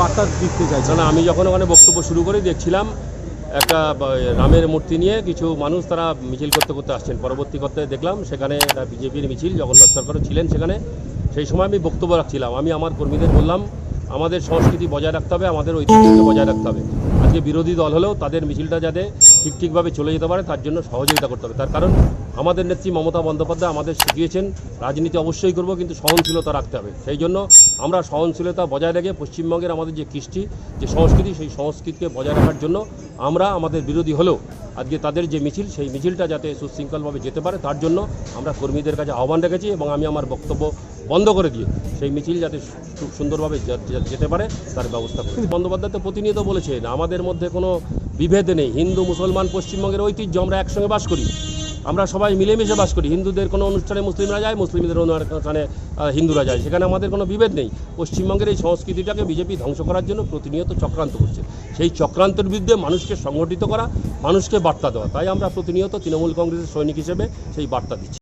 বার্তা দিতে চাইছেন না আমি যখন ওখানে বক্তব্য শুরু করি দেখছিলাম, একটা রামের মূর্তি নিয়ে কিছু মানুষ তারা মিছিল করতে করতে আসছেন। পরবর্তী করতে দেখলাম, সেখানে একটা বিজেপির মিছিল, জগন্নাথ সরকারও ছিলেন সেখানে। সেই সময় আমি বক্তব্য রাখছিলাম। আমি আমার কর্মীদের বললাম, আমাদের সংস্কৃতি বজায় রাখতে হবে, আমাদের ঐতিহ্যকে বজায় রাখতে হবে। আজকে বিরোধী দল হলেও তাদের মিছিলটা যাতে ঠিক ঠিকভাবে চলে যেতে পারে, তার জন্য সহযোগিতা করতে হবে। তার কারণ, আমাদের নেত্রী মমতা বন্দ্যোপাধ্যায় আমাদের শিখিয়েছেন, রাজনীতি অবশ্যই করব, কিন্তু সহনশীলতা রাখতে হবে। সেই জন্য আমরা সহনশীলতা বজায় রেখে পশ্চিমবঙ্গের আমাদের যে কৃষ্টি, যে সংস্কৃতি, সেই সংস্কৃতিকে বজায় রাখার জন্য আমরা আমাদের বিরোধী হলেও আজকে তাদের যে মিছিল, সেই মিছিলটা যাতে সুশৃঙ্খলভাবে যেতে পারে, তার জন্য আমরা কর্মীদের কাছে আহ্বান রেখেছি এবং আমি আমার বক্তব্য বন্ধ করে দিয়ে সেই মিছিল যাতে খুব সুন্দরভাবে যেতে পারে, তার ব্যবস্থা করি বন্দ্যোপাধ্যায় তো প্রতিনিয়ত বলেছেন, আমাদের মধ্যে কোনো বিভেদ নেই। হিন্দু, মুসলমান, পশ্চিমবঙ্গের ঐতিহ্য আমরা একসঙ্গে বাস করি। আমরা সবাই মিলেমিশে বাস করি। হিন্দুদের কোনো অনুষ্ঠানে মুসলিমরা যায় মুসলিমদের অনুষ্ঠানে আহ, হিন্দুরা যায়। সেখানে আমাদের কোনো বিভেদ নেই। পশ্চিমবঙ্গের এই সংস্কৃতিটাকে বিজেপি ধ্বংস করার জন্য প্রতিনিয়ত চক্রান্ত করছে। সেই চক্রান্তের বিরুদ্ধে মানুষকে সংগঠিত করা মানুষকে বার্তা দেওয়া। তাই আমরা প্রতিনিয়ত তৃণমূল কংগ্রেসের সৈনিক হিসেবে সেই বার্তা দিচ্ছি।